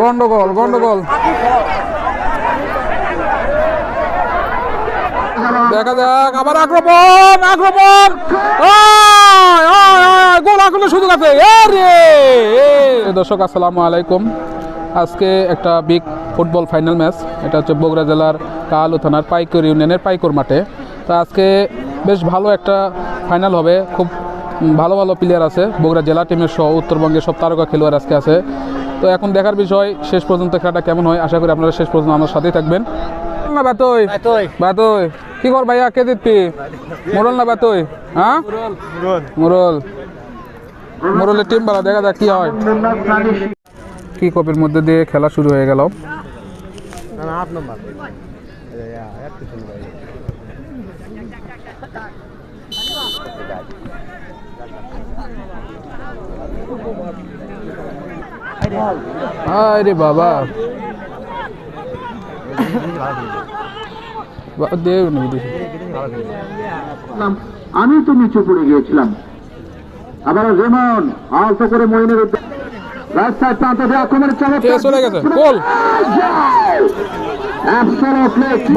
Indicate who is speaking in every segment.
Speaker 1: গন্ডগোল গন্ডগোল। দেখা যাক, আবার আক্রমণ আক্রমণ। গোল আক্রমণের সুযোগ আছে। দর্শক, আসসালামু আলাইকুম। আজকে একটা বিগ ফুটবল ফাইনাল ম্যাচ। এটা হচ্ছে বগুড়া জেলার কালু থানার পাইকর ইউনিয়নের পাইকর মাঠে। তো আজকে বেশ ভালো একটা ফাইনাল হবে। খুব ভালো ভালো প্লেয়ার আছে। বগুড়া জেলা টিমের সহ উত্তরবঙ্গের সব তারকা খেলোয়াড় আজকে আছে। তো এখন দেখার বিষয় শেষ পর্যন্ত খেলাটা কেমন হয়? আশা করি আপনারা শেষ পর্যন্ত আমার সাথেই থাকবেন। না বাতই। বাতই। কি কর ভাইয়া? কে দিতি মোরল না বাতই? হ্যাঁ? মোরল। মোরলের টিম বালা দেখা যাক কি হয়। কি কপের মধ্যে দিয়ে খেলা শুরু হয়ে গেল? আরে বাবা।
Speaker 2: আমি তো নিচু পড়ে গিয়েছিলাম। আবার রেমন আলতো করে উদ্দেশ্যে রাস্তায় প্রান্ত দিয়ে আক্রমণের
Speaker 1: কে চলে গেছে। গোল।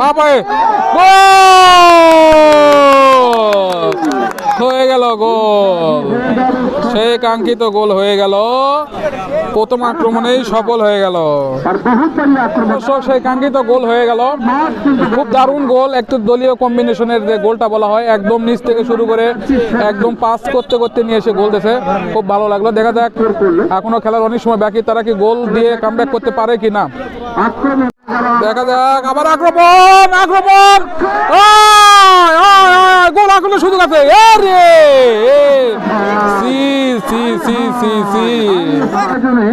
Speaker 1: বাবাই গোল! হয়ে গেল গোল। সেই কাঙ্ক্ষিত গোল হয়ে গেল। প্রথম আক্রমণেই সফল হয়ে গেল। সেই কাঙ্ক্ষিত গোল হয়ে গেল। খুব দারুণ গোল। একটু দলীয় কম্বিনেশনের যে গোলটা বলা হয়, একদম নিচ থেকে শুরু করে একদম পাস করতে করতে নিয়ে এসে গোল দিয়েছে। খুব ভালো লাগল। দেখা যাক, এখনও খেলার অনেক সময় বাকি। তারা কি গোল দিয়ে কামব্যাক করতে পারে কি না দেখা যাক আবার আক্রমণ আক্রমণ। গোল আক্রমণের সুযোগ আছে। এ রে A. C C C C C.
Speaker 2: আয়োজনে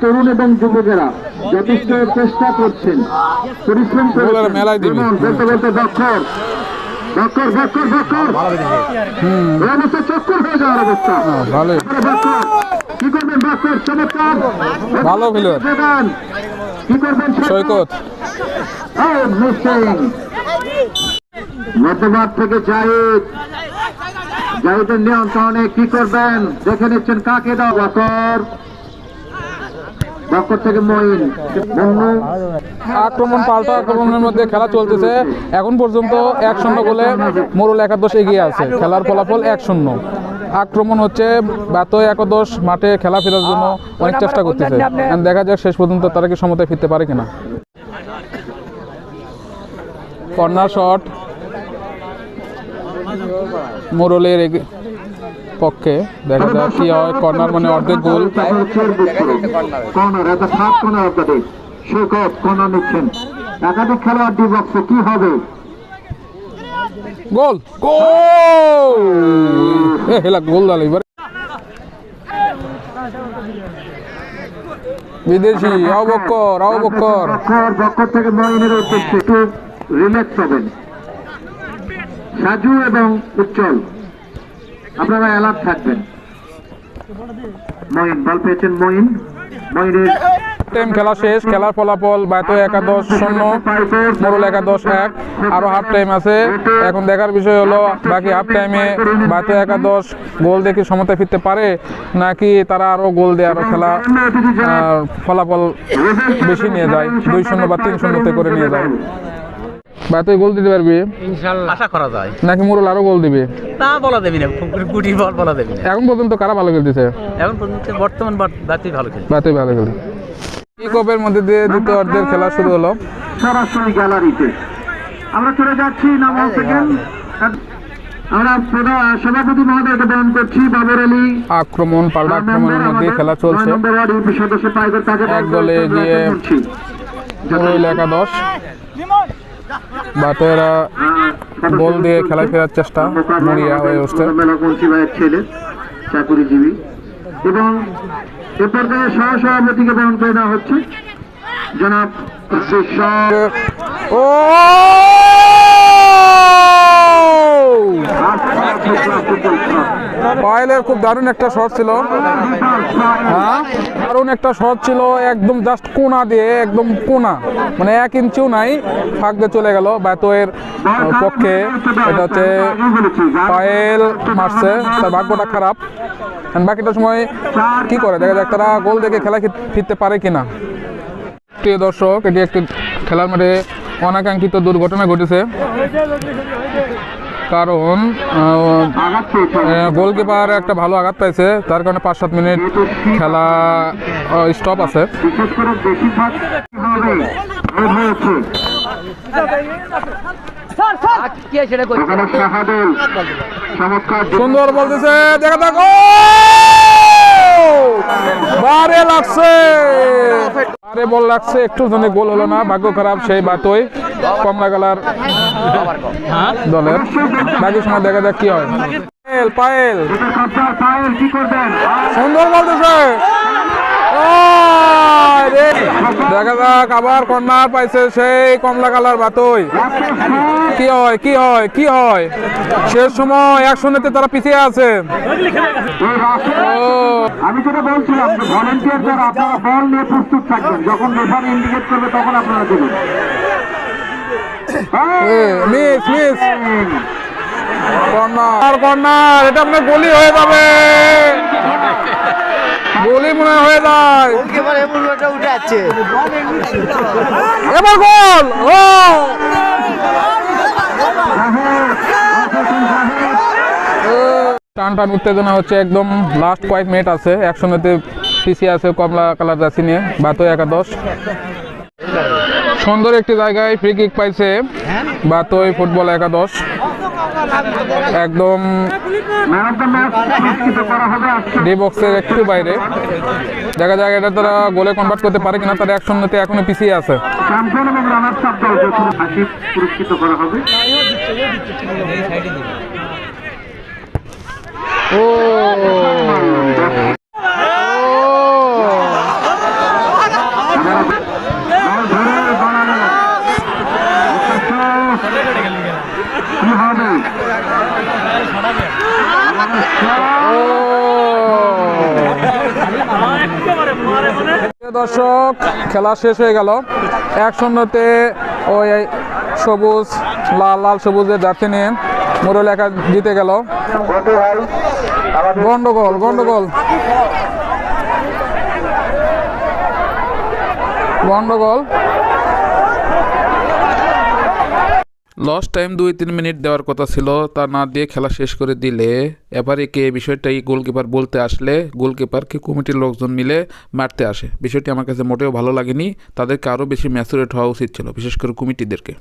Speaker 2: তরুণ এবং যুবকেরা যথেষ্ট চেষ্টা করছেন। পরিশ্রম
Speaker 1: গোলের
Speaker 2: করছেন
Speaker 1: মেলায় দিবি।
Speaker 2: বলতে বলতে দক্ষর দক্ষর দক্ষর দক্ষর এই চক্কর হয়ে যাওয়ার অবস্থা।
Speaker 1: ভালো
Speaker 2: কি করবেন চমৎকার।
Speaker 1: ভালো খেলোয়াড়।
Speaker 2: কি করবেন
Speaker 1: সৈকত।
Speaker 2: Oh, মধ্যমাঠ থেকে জাহিদ। জাহিদের নিয়ন্ত্রণে কি করবেন? দেখে নিচ্ছেন কাকে দাও বকর বকর থেকে
Speaker 1: আক্রমণ পাল্টা আক্রমণের মধ্যে খেলা চলতেছে। এখন পর্যন্ত এক শূন্য গোলে মোরল একাদশ এগিয়ে আছে। খেলার ফলাফল এক শূন্য। আক্রমণ হচ্ছে বাত একদশ মাঠে খেলা ফেরার জন্য অনেক চেষ্টা করতেছে। এখন দেখা যাক শেষ পর্যন্ত তারা কি সমতায় ফিরতে পারে কিনা। Corner shot. মোরলের পক্ষে দেখা যাক কি হয়। কর্নার মানে অর্ধেক গোল।
Speaker 2: কর্নার একটা সাত কর্নার অফ দ্য কর্নার নিচ্ছেন। একাধিক খেলোয়াড় ডি বক্সে কি হবে?
Speaker 1: গোল। গোল! গোল দাল এবার। বিদেশি আও বক্কর আও বক্কর।
Speaker 2: বক্কর থেকে উদ্দেশ্যে একটু রিল্যাক্স হবেন সাজু এবং উজ্জ্বল, আপনারা অ্যালার্ট থাকবেন। মঈন, বল পেয়েছেন মঈন। মঈনের
Speaker 1: টাইম খেলা শেষ খেলার ফলাফল বায়তো একাদশ শূন্য মোরল একাদশ এক আরও হাফ টাইম আছে। এখন দেখার বিষয় হলো বাকি হাফ টাইমে বায়তো একাদশ গোল দেখে সমতায় ফিরতে পারে নাকি তারা আরও গোল দিয়ে আরও খেলা ফলাফল বেশি নিয়ে যায় দুই শূন্য বা তিন শূন্যতে করে নিয়ে যায়। বায়তো গোল দিতে পারবি?
Speaker 3: ইনশাল্লাহ। আশা করা যায়।
Speaker 1: নাকি মোরল আরও গোল দিবে?
Speaker 3: তা বলা দেবি না গুটি বল বলা দেবি না।
Speaker 1: এখন পর্যন্ত কারা ভালো খেলতেছে?
Speaker 3: এখন পর্যন্ত বর্তমান বাতি ভালো খেলছে।
Speaker 1: বাতই ভালো খেলছে। কপের মধ্যে দিয়ে দ্বিতীয় অর্ধের খেলা শুরু হলো।
Speaker 2: সরাসরি গ্যালারিতে। আমরা চলে যাচ্ছি আমরা সভাপতি মহোদয়কে বরণ করছি বাবর আলী।
Speaker 1: আক্রমণ পাল্টা আক্রমণের মধ্যে খেলা চলছে। এক দলে একাদশ। গোল দিয়ে ফেরার চেষ্টা মরিয়া হয়ে উঠছে।
Speaker 2: চাকুরিজীবী। এবং এ পর্যায়ে বরণ করে হচ্ছে। জনাব
Speaker 1: ও! পায়েলের খুব দারুণ একটা শট ছিল। হ্যাঁ? দারুণ একটা শট ছিল, একদম জাস্ট কোনা দিয়ে, একদম কোনা মানে এক ইঞ্চিও নাই, ফাঁক দিয়ে চলে গেল। বাতোয়ের পক্ষে এটা হচ্ছে পায়েল মারছে, তার ভাগ্যটা খারাপ। বাকিটা সময় কি করে? দেখা যাক তারা গোল দেখে খেলা ফিরতে পারে কিনা। প্রিয় দর্শক এটি একটি খেলার মাঠে অনাকাঙ্ক্ষিত দুর্ঘটনা ঘটেছে। কারণ গোলকিপার একটা ভালো আঘাত পাইছে তার কারণে পাঁচ সাত মিনিট খেলা স্টপ আছে। সুন্দর বলতেছে দেখা দেখো বারে লাগছে। বারে বল লাগছে একটু জনে গোল হলো না ভাগ্য খারাপ সেই বাতই। কমলা কালার দলের। বাকি সময় দেখা যাক কি হয়। পায়েল পায়েল। সুন্দর বলতেছে। দেখা যাক আবার কর্নার পাইছে সেই কমলা কালার বাতই। কি হয় কি হয় কি হয়? শেষ সময় এক শূন্যতে তারা পিছিয়ে আছে।
Speaker 2: আমি যেটা বলছিলাম ভলেন্টিয়ার যারা আপনারা বল নিয়ে প্রস্তুত থাকবেন। যখন রেফারি ইন্ডিকেট করবে তখন আপনারা দেবেন।
Speaker 1: মিস মিস কর্নার কর্নার এটা আপনার গলি হয়ে যাবে। মনে হয় যায় এবার গোল ও! টান টান উত্তেজনা হচ্ছে একদম। লাস্ট কয়েক মিনিট আছে একসঙ্গেতে পিছিয়ে আছে কমলা কালার জার্সি নিয়ে বাতো একাদশ। সুন্দর একটি জায়গায় ফ্রি কিক পাইছে বাতই ফুটবল একাদশ। একদম ডি বক্সের একটু বাইরে। দেখা যাক এটা তারা গোলে কনভার্ট করতে পারে কিনা তারা এক এখনও পিছিয়ে আছে।
Speaker 2: চ্যাম্পিয়ন এবং রানার্স আপ দল যখন হাসিব পুরস্কৃত করা হবে
Speaker 1: ও
Speaker 2: বল ধরে বাড়ানো
Speaker 1: দর্শক, খেলা শেষ হয়ে গেল। এক শূন্যতে ওই সবুজ, লাল লাল সবুজের জার্সি নিয়ে মুরল একা জিতে গেল। গন্ডগোল গন্ডগোল। গন্ডগোল। লস টাইম দুই তিন মিনিট দেওয়ার কথা ছিল, তা না দিয়ে খেলা শেষ করে দিলে। এবারে কে বিষয়টাই গোলকিপার বলতে আসলে গোলকিপারকে কমিটির লোকজন মিলে মারতে আসে। বিষয়টি আমার কাছে মোটেও ভালো লাগেনি, তাদেরকে আরও বেশি ম্যাচুরেট হওয়া উচিত ছিল, বিশেষ করে কমিটিদেরকে।